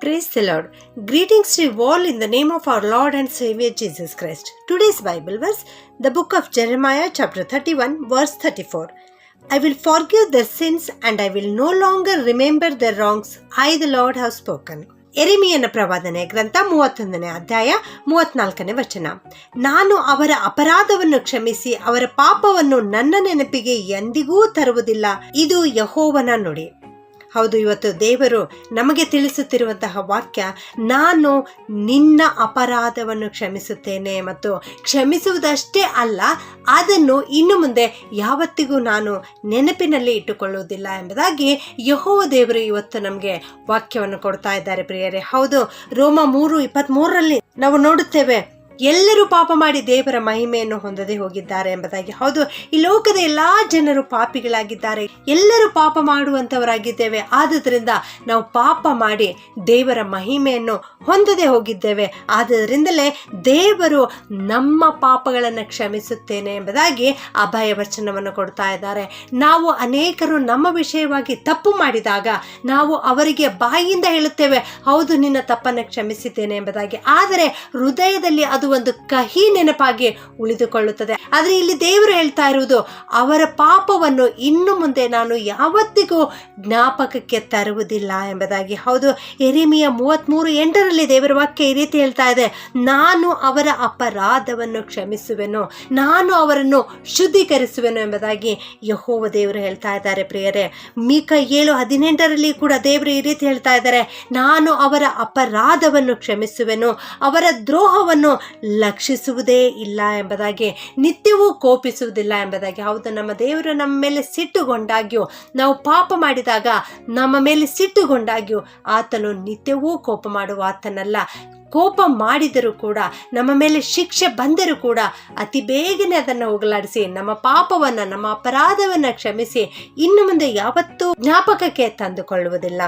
Praise the Lord. Greetings to you all in the name of our Lord and Savior Jesus Christ. Today's Bible verse, the book of Jeremiah, chapter 31, verse 34. I will forgive their sins and I will no longer remember their wrongs. I, the Lord, have spoken. ಎರಿಮಿಯನ ಪ್ರವಾದನೆ ಗ್ರಂಥ ಮೂವತ್ತೊಂದನೇ ಅಧ್ಯಾಯ ಮೂವತ್ನಾಲ್ಕನೇ ವಚನ ನಾನು ಅವರ ಅಪರಾಧವನ್ನು ಕ್ಷಮಿಸಿ ಅವರ ಪಾಪವನ್ನು ನನ್ನ ನೆನಪಿಗೆ ಎಂದಿಗೂ ತರುವುದಿಲ್ಲ ಇದು ಯಹೋವನ ನುಡಿ ಹೌದು, ಇವತ್ತು ದೇವರು ನಮಗೆ ತಿಳಿಸುತ್ತಿರುವಂತಹ ವಾಕ್ಯ, ನಾನು ನಿನ್ನ ಅಪರಾಧವನ್ನು ಕ್ಷಮಿಸುತ್ತೇನೆ ಮತ್ತು ಕ್ಷಮಿಸುವುದಷ್ಟೇ ಅಲ್ಲ, ಅದನ್ನು ಇನ್ನು ಮುಂದೆ ಯಾವತ್ತಿಗೂ ನಾನು ನೆನಪಿನಲ್ಲಿ ಇಟ್ಟುಕೊಳ್ಳುವುದಿಲ್ಲ ಎಂಬುದಾಗಿ ಯಹೋ ದೇವರು ಇವತ್ತು ನಮಗೆ ವಾಕ್ಯವನ್ನು ಕೊಡ್ತಾ ಇದ್ದಾರೆ ಪ್ರಿಯರೇ. ಹೌದು, ರೋಮ ಮೂರು ಇಪ್ಪತ್ತ್ಮೂರರಲ್ಲಿ ನಾವು ನೋಡುತ್ತೇವೆ ಎಲ್ಲರೂ ಪಾಪ ಮಾಡಿ ದೇವರ ಮಹಿಮೆಯನ್ನು ಹೊಂದದೆ ಹೋಗಿದ್ದಾರೆ ಎಂಬುದಾಗಿ. ಹೌದು, ಈ ಲೋಕದ ಎಲ್ಲಾ ಜನರು ಪಾಪಿಗಳಾಗಿದ್ದಾರೆ. ಎಲ್ಲರೂ ಪಾಪ ಮಾಡುವಂತವರಾಗಿದ್ದೇವೆ. ಆದ್ದರಿಂದ ನಾವು ಪಾಪ ಮಾಡಿ ದೇವರ ಮಹಿಮೆಯನ್ನು ಹೊಂದದೆ ಹೋಗಿದ್ದೇವೆ. ಆದ್ದರಿಂದಲೇ ದೇವರು ನಮ್ಮ ಪಾಪಗಳನ್ನು ಕ್ಷಮಿಸುತ್ತೇನೆ ಎಂಬುದಾಗಿ ಅಭಯ ವಚನವನ್ನು ಕೊಡ್ತಾ ಇದ್ದಾರೆ. ನಾವು ಅನೇಕರು ನಮ್ಮ ವಿಷಯವಾಗಿ ತಪ್ಪು ಮಾಡಿದಾಗ ನಾವು ಅವರಿಗೆ ಬಾಯಿಯಿಂದ ಹೇಳುತ್ತೇವೆ, ಹೌದು, ನಿನ್ನ ತಪ್ಪನ್ನು ಕ್ಷಮಿಸಿದ್ದೇನೆ ಎಂಬುದಾಗಿ. ಆದರೆ ಹೃದಯದಲ್ಲಿ ಅದು ಒಂದು ಕಹಿ ನೆನಪಾಗಿ ಉಳಿದುಕೊಳ್ಳುತ್ತದೆ. ಆದರೆ ಇಲ್ಲಿ ದೇವರು ಹೇಳ್ತಾ ಇರುವುದು, ಅವರ ಪಾಪವನ್ನು ಇನ್ನು ಮುಂದೆ ನಾನು ಯಾವತ್ತಿಗೂ ಜ್ಞಾಪಕಕ್ಕೆ ತರುವುದಿಲ್ಲ ಎಂಬುದಾಗಿ. ಹೌದು ಎರಿಮಿಯ ಮೂವತ್ತ್ಮೂರು ಎಂಟರಲ್ಲಿ ದೇವರ ವಾಕ್ಯ ಈ ರೀತಿ ಹೇಳ್ತಾ ಇದೆ, ನಾನು ಅವರ ಅಪರಾಧವನ್ನು ಕ್ಷಮಿಸುವೆನು, ನಾನು ಅವರನ್ನು ಶುದ್ಧೀಕರಿಸುವೆನು ಎಂಬುದಾಗಿ ಯಹೋವ ದೇವರು ಹೇಳ್ತಾ ಇದ್ದಾರೆ ಪ್ರಿಯರೇ. ಮೀಕ ಏಳು ಹದಿನೆಂಟರಲ್ಲಿ ಕೂಡ ದೇವರು ಈ ರೀತಿ ಹೇಳ್ತಾ ಇದ್ದಾರೆ, ನಾನು ಅವರ ಅಪರಾಧವನ್ನು ಕ್ಷಮಿಸುವೆನು, ಅವರ ದ್ರೋಹವನ್ನು ಲಕ್ಷಿಸುವುದೇ ಇಲ್ಲ ಎಂಬುದಾಗಿ, ನಿತ್ಯವೂ ಕೋಪಿಸುವುದಿಲ್ಲ ಎಂಬುದಾಗಿ, ಹೌದು, ನಮ್ಮ ದೇವರು ನಮ್ಮ ಮೇಲೆ ಸಿಟ್ಟುಗೊಂಡಾಗ್ಯೂ, ನಾವು ಪಾಪ ಮಾಡಿದಾಗ ನಮ್ಮ ಮೇಲೆ ಸಿಟ್ಟುಗೊಂಡಾಗ್ಯೂ, ಆತನು ನಿತ್ಯವೂ ಕೋಪ ಮಾಡುವ ಆತನಲ್ಲ. ಕೋಪ ಮಾಡಿದರೂ ಕೂಡ, ನಮ್ಮ ಮೇಲೆ ಶಿಕ್ಷೆ ಬಂದರೂ ಕೂಡ ಅತಿ ಬೇಗನೆ ಅದನ್ನು ಹೋಗಲಾಡಿಸಿ, ನಮ್ಮ ಪಾಪವನ್ನು, ನಮ್ಮ ಅಪರಾಧವನ್ನು ಕ್ಷಮಿಸಿ ಇನ್ನು ಮುಂದೆ ಯಾವತ್ತೂ ಜ್ಞಾಪಕಕ್ಕೆ ತಂದುಕೊಳ್ಳುವುದಿಲ್ಲ.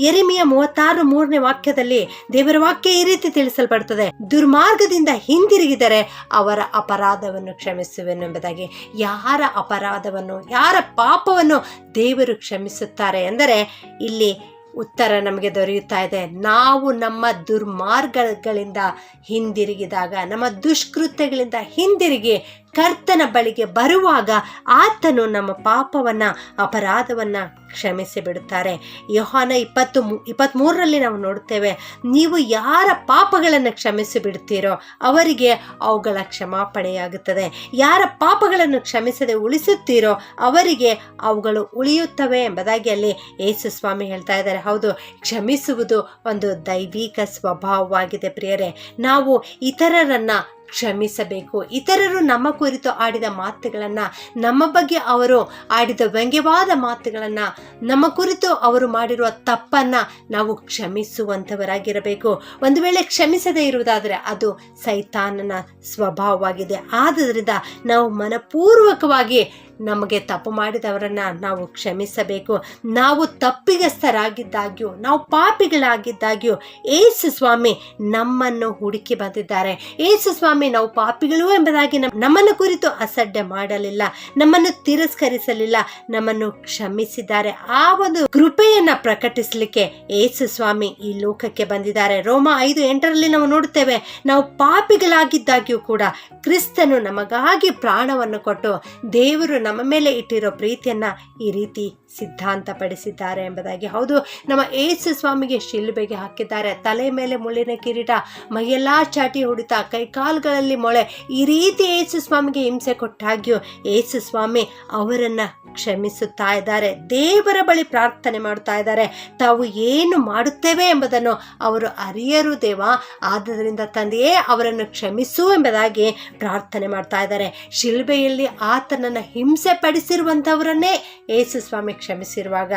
ಎರಿಮಿಯ ಮೂವತ್ತಾರು ಮೂರನೇ ವಾಕ್ಯದಲ್ಲಿ ದೇವರ ವಾಕ್ಯ ಈ ರೀತಿ ತಿಳಿಸಲ್ಪಡುತ್ತದೆ ದುರ್ಮಾರ್ಗದಿಂದ ಹಿಂದಿರುಗಿದರೆ ಅವರ ಅಪರಾಧವನ್ನು ಕ್ಷಮಿಸುವೆನು ಎಂಬುದಾಗಿ ಯಾರ ಅಪರಾಧವನ್ನು, ಯಾರ ಪಾಪವನ್ನು ದೇವರು ಕ್ಷಮಿಸುತ್ತಾರೆ? ಎಂದರೆ ಇಲ್ಲಿ ಉತ್ತರ ನಮಗೆ ದೊರೆಯುತ್ತಾ ಇದೆ. ನಾವು ನಮ್ಮ ದುರ್ಮಾರ್ಗಗಳಿಂದ ಹಿಂದಿರುಗಿದಾಗ ನಮ್ಮ ದುಷ್ಕೃತ್ಯಗಳಿಂದ ಹಿಂದಿರುಗಿ ಕರ್ತನ ಬಳಿಗೆ ಬರುವಾಗ ಆತನು ನಮ್ಮ ಪಾಪವನ್ನು, ಅಪರಾಧವನ್ನು ಕ್ಷಮಿಸಿ ಬಿಡುತ್ತಾರೆ. ಯೋಹಾನ ಇಪ್ಪತ್ತು ಇಪ್ಪತ್ತ್ಮೂರರಲ್ಲಿ ನಾವು ನೋಡುತ್ತೇವೆ ನೀವು ಯಾರ ಪಾಪಗಳನ್ನು ಕ್ಷಮಿಸಿ ಬಿಡ್ತೀರೋ ಅವರಿಗೆ ಅವುಗಳ ಕ್ಷಮಾಪಣೆಯಾಗುತ್ತದೆ. ಯಾರ ಪಾಪಗಳನ್ನು ಕ್ಷಮಿಸದೆ ಉಳಿಸುತ್ತೀರೋ ಅವರಿಗೆ ಅವುಗಳು ಉಳಿಯುತ್ತವೆ ಎಂಬುದಾಗಿ ಅಲ್ಲಿ ಯೇಸು ಸ್ವಾಮಿ ಹೇಳ್ತಾ ಇದ್ದಾರೆ. ಹೌದು, ಕ್ಷಮಿಸುವುದು ಒಂದು ದೈವಿಕ ಸ್ವಭಾವವಾಗಿದೆ ಪ್ರಿಯರೇ. ನಾವು ಇತರರನ್ನ ಕ್ಷಮಿಸಬೇಕು. ಇತರರು ನಮ್ಮ ಕುರಿತು ಆಡಿದ ಮಾತುಗಳನ್ನು, ನಮ್ಮ ಬಗ್ಗೆ ಅವರು ಆಡಿದ ವ್ಯಂಗ್ಯವಾದ ಮಾತುಗಳನ್ನು, ನಮ್ಮ ಕುರಿತು ಅವರು ಮಾಡಿರುವ ತಪ್ಪನ್ನು ನಾವು ಕ್ಷಮಿಸುವಂಥವರಾಗಿರಬೇಕು. ಒಂದು ವೇಳೆ ಕ್ಷಮಿಸದೇ ಇರುವುದಾದರೆ ಅದು ಸೈತಾನನ ಸ್ವಭಾವವಾಗಿದೆ. ಆದ್ದರಿಂದ ನಾವು ಮನಪೂರ್ವಕವಾಗಿ ನಮಗೆ ತಪ್ಪು ಮಾಡಿದವರನ್ನು ನಾವು ಕ್ಷಮಿಸಬೇಕು. ನಾವು ತಪ್ಪಿಗಸ್ಥರಾಗಿದ್ದಾಗ್ಯೂ, ನಾವು ಪಾಪಿಗಳಾಗಿದ್ದಾಗ್ಯೂ ಏಸು ಸ್ವಾಮಿ ನಮ್ಮನ್ನು ಹುಡುಕಿ ಬಂದಿದ್ದಾರೆ. ಏಸು ಸ್ವಾಮಿ, ನಾವು ಪಾಪಿಗಳು ಎಂಬುದಾಗಿ ನಮ್ಮನ್ನು ಕುರಿತು ಅಸಡ್ಡೆ ಮಾಡಲಿಲ್ಲ, ನಮ್ಮನ್ನು ತಿರಸ್ಕರಿಸಲಿಲ್ಲ, ನಮ್ಮನ್ನು ಕ್ಷಮಿಸಿದ್ದಾರೆ. ಆ ಒಂದು ಕೃಪೆಯನ್ನ ಪ್ರಕಟಿಸಲಿಕ್ಕೆ ಏಸು ಸ್ವಾಮಿ ಈ ಲೋಕಕ್ಕೆ ಬಂದಿದ್ದಾರೆ. ರೋಮ ಐದು ಎಂಟರಲ್ಲಿ ನಾವು ನೋಡುತ್ತೇವೆ, ನಾವು ಪಾಪಿಗಳಾಗಿದ್ದಾಗ್ಯೂ ಕೂಡ ಕ್ರಿಸ್ತನು ನಮಗಾಗಿ ಪ್ರಾಣವನ್ನು ಕೊಟ್ಟು ದೇವರು ನಮ್ಮ ಮೇಲೆ ಇಟ್ಟಿರೋ ಪ್ರೀತಿಯನ್ನು ಈ ರೀತಿ ಸಿದ್ಧಾಂತಪಡಿಸಿದ್ದಾರೆ ಎಂಬುದಾಗಿ. ಹೌದು, ನಮ್ಮ ಏಸು ಸ್ವಾಮಿಗೆ ಶಿಲುಬೆಗೆ ಹಾಕಿದ್ದಾರೆ. ತಲೆ ಮೇಲೆ ಮುಳ್ಳಿನ ಕಿರೀಟ, ಮೈಯೆಲ್ಲ ಚಾಟಿ ಹೊಡಿತಾ, ಕೈಕಾಲುಗಳಲ್ಲಿ ಮೊಳೆ, ಈ ರೀತಿ ಏಸು ಸ್ವಾಮಿಗೆ ಹಿಂಸೆ ಕೊಟ್ಟಾಗ್ಯೂ ಏಸು ಸ್ವಾಮಿ ಅವರನ್ನು ಕ್ಷಮಿಸುತ್ತಾ ಇದ್ದಾರೆ. ದೇವರ ಬಳಿ ಪ್ರಾರ್ಥನೆ ಮಾಡ್ತಾ ಇದ್ದಾರೆ. ತಾವು ಏನು ಮಾಡುತ್ತೇವೆ ಎಂಬುದನ್ನು ಅವರು ಅರಿಯರು ದೇವ. ಆದ್ದರಿಂದ ತಂದೆಯೇ ಅವರನ್ನು ಕ್ಷಮಿಸು ಎಂಬುದಾಗಿ ಪ್ರಾರ್ಥನೆ ಮಾಡ್ತಾ ಇದ್ದಾರೆ. ಶಿಲ್ಬೆಯಲ್ಲಿ ಆತನನ್ನು ಹಿಂಸೆ ಪಡಿಸಿರುವಂಥವರನ್ನೇ ಏಸು ಸ್ವಾಮಿ ಕ್ಷಮಿಸಿರುವಾಗ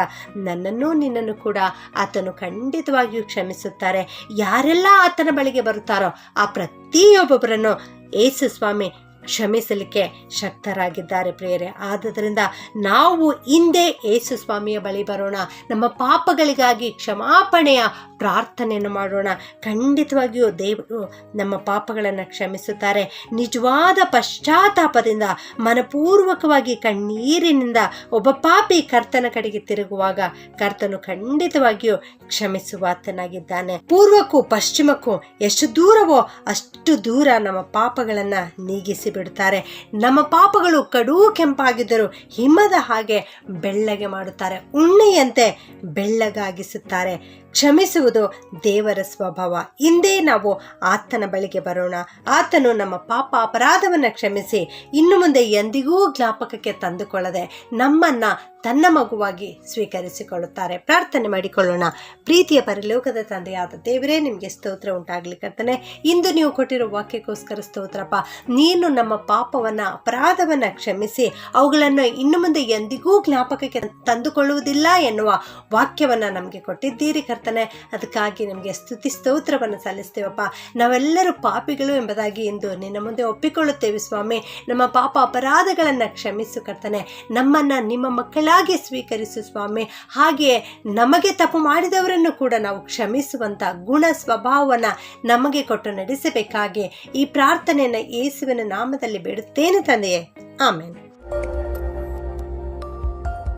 ನನ್ನನ್ನು ನಿನ್ನನ್ನು ಕೂಡ ಆತನು ಖಂಡಿತವಾಗಿಯೂ ಕ್ಷಮಿಸುತ್ತಾರೆ. ಯಾರೆಲ್ಲ ಆತನ ಬಳಿಗೆ ಬರುತ್ತಾರೋ ಆ ಪ್ರತಿಯೊಬ್ಬೊಬ್ಬರನ್ನು ಏಸು ಸ್ವಾಮಿ ಕ್ಷಮಿಸಲಿಕ್ಕೆ ಶಕ್ತರಾಗಿದ್ದಾರೆ ಪ್ರಿಯರೇ. ಆದ್ದರಿಂದ ನಾವು ಹಿಂದೆ ಯೇಸು ಸ್ವಾಮಿಯ ಬಳಿ ಬರೋಣ. ನಮ್ಮ ಪಾಪಗಳಿಗಾಗಿ ಕ್ಷಮಾಪಣೆಯ ಪ್ರಾರ್ಥನೆಯನ್ನು ಮಾಡೋಣ. ಖಂಡಿತವಾಗಿಯೂ ದೇವರು ನಮ್ಮ ಪಾಪಗಳನ್ನು ಕ್ಷಮಿಸುತ್ತಾರೆ. ನಿಜವಾದ ಪಶ್ಚಾತ್ತಾಪದಿಂದ, ಮನಪೂರ್ವಕವಾಗಿ ಕಣ್ಣೀರಿನಿಂದ ಒಬ್ಬ ಪಾಪಿ ಕರ್ತನ ಕಡೆಗೆ ತಿರುಗುವಾಗ ಕರ್ತನು ಖಂಡಿತವಾಗಿಯೂ ಕ್ಷಮಿಸುವಾತನಾಗಿದ್ದಾನೆ. ಪೂರ್ವಕ್ಕೂ ಪಶ್ಚಿಮಕ್ಕೂ ಎಷ್ಟು ದೂರವೋ ಅಷ್ಟು ದೂರ ನಮ್ಮ ಪಾಪಗಳನ್ನು ನೀಗಿಸಿ ಬಿಡುತ್ತಾರೆ ನಮ್ಮ ಪಾಪಗಳು ಕಡೂ ಕೆಂಪಾಗಿದ್ದರೂ ಹಿಮದ ಹಾಗೆ ಬೆಳ್ಳಗೆ ಮಾಡುತ್ತಾರೆ. ಉಣ್ಣೆಯಂತೆ ಬೆಳ್ಳಗಾಗಿಸುತ್ತಾರೆ. ಕ್ಷಮಿಸುವುದು ದೇವರ ಸ್ವಭಾವ. ಇಂದೇ ನಾವು ಆತನ ಬಳಿಗೆ ಬರೋಣ. ಆತನು ನಮ್ಮ ಪಾಪ ಅಪರಾಧವನ್ನು ಕ್ಷಮಿಸಿ ಇನ್ನು ಮುಂದೆ ಎಂದಿಗೂ ಜ್ಞಾಪಕಕ್ಕೆ ತಂದುಕೊಳ್ಳದೆ ನಮ್ಮನ್ನ ತನ್ನ ಮಗುವಾಗಿ ಸ್ವೀಕರಿಸಿಕೊಳ್ಳುತ್ತಾರೆ. ಪ್ರಾರ್ಥನೆ ಮಾಡಿಕೊಳ್ಳೋಣ. ಪ್ರೀತಿಯ ಪರಲೋಕದ ತಂದೆಯಾದ ದೇವರೇ, ನಿಮಗೆ ಸ್ತೋತ್ರ ಉಂಟಾಗಲಿ ಕರ್ತನೆ. ಇಂದು ನೀವು ಕೊಟ್ಟಿರೋ ವಾಕ್ಯಕ್ಕೋಸ್ಕರ ಸ್ತೋತ್ರಪ್ಪ, ನೀನು ನಮ್ಮ ಪಾಪವನ್ನ, ಅಪರಾಧವನ್ನ ಕ್ಷಮಿಸಿ ಅವುಗಳನ್ನು ಇನ್ನು ಮುಂದೆ ಎಂದಿಗೂ ಜ್ಞಾಪಕಕ್ಕೆ ತಂದುಕೊಳ್ಳುವುದಿಲ್ಲ ಎನ್ನುವ ವಾಕ್ಯವನ್ನ ನಮಗೆ ಕೊಟ್ಟಿದ್ದೀರಿ ಕರ್ತನೆ. ಅದಕ್ಕಾಗಿ ನಮಗೆ ಸ್ತುತಿ ಸ್ತೋತ್ರವನ್ನು ಸಲ್ಲಿಸ್ತೇವಪ್ಪ. ನಾವೆಲ್ಲರೂ ಪಾಪಿಗಳು ಎಂಬುದಾಗಿ ಇಂದು ನಿನ್ನ ಮುಂದೆ ಒಪ್ಪಿಕೊಳ್ಳುತ್ತೇವೆ ಸ್ವಾಮಿ. ನಮ್ಮ ಪಾಪ ಅಪರಾಧಗಳನ್ನು ಕ್ಷಮಿಸು ಕರ್ತನೆ. ನಮ್ಮನ್ನು ನಿಮ್ಮ ಮಕ್ಕಳಾಗಿ ಸ್ವೀಕರಿಸು ಸ್ವಾಮಿ. ಹಾಗೆಯೇ ನಮಗೆ ತಪ್ಪು ಮಾಡಿದವರನ್ನು ಕೂಡ ನಾವು ಕ್ಷಮಿಸುವಂಥ ಗುಣ ಸ್ವಭಾವವನ್ನು ನಮಗೆ ಕೊಟ್ಟು ನಡೆಸಬೇಕಾಗಿ ಈ ಪ್ರಾರ್ಥನೆಯನ್ನು ಯೇಸುವಿನ ನಾಮದಲ್ಲಿ ಬೇಡುತ್ತೇನೆ ತಂದೆಯೇ. ಆಮೇಲೆ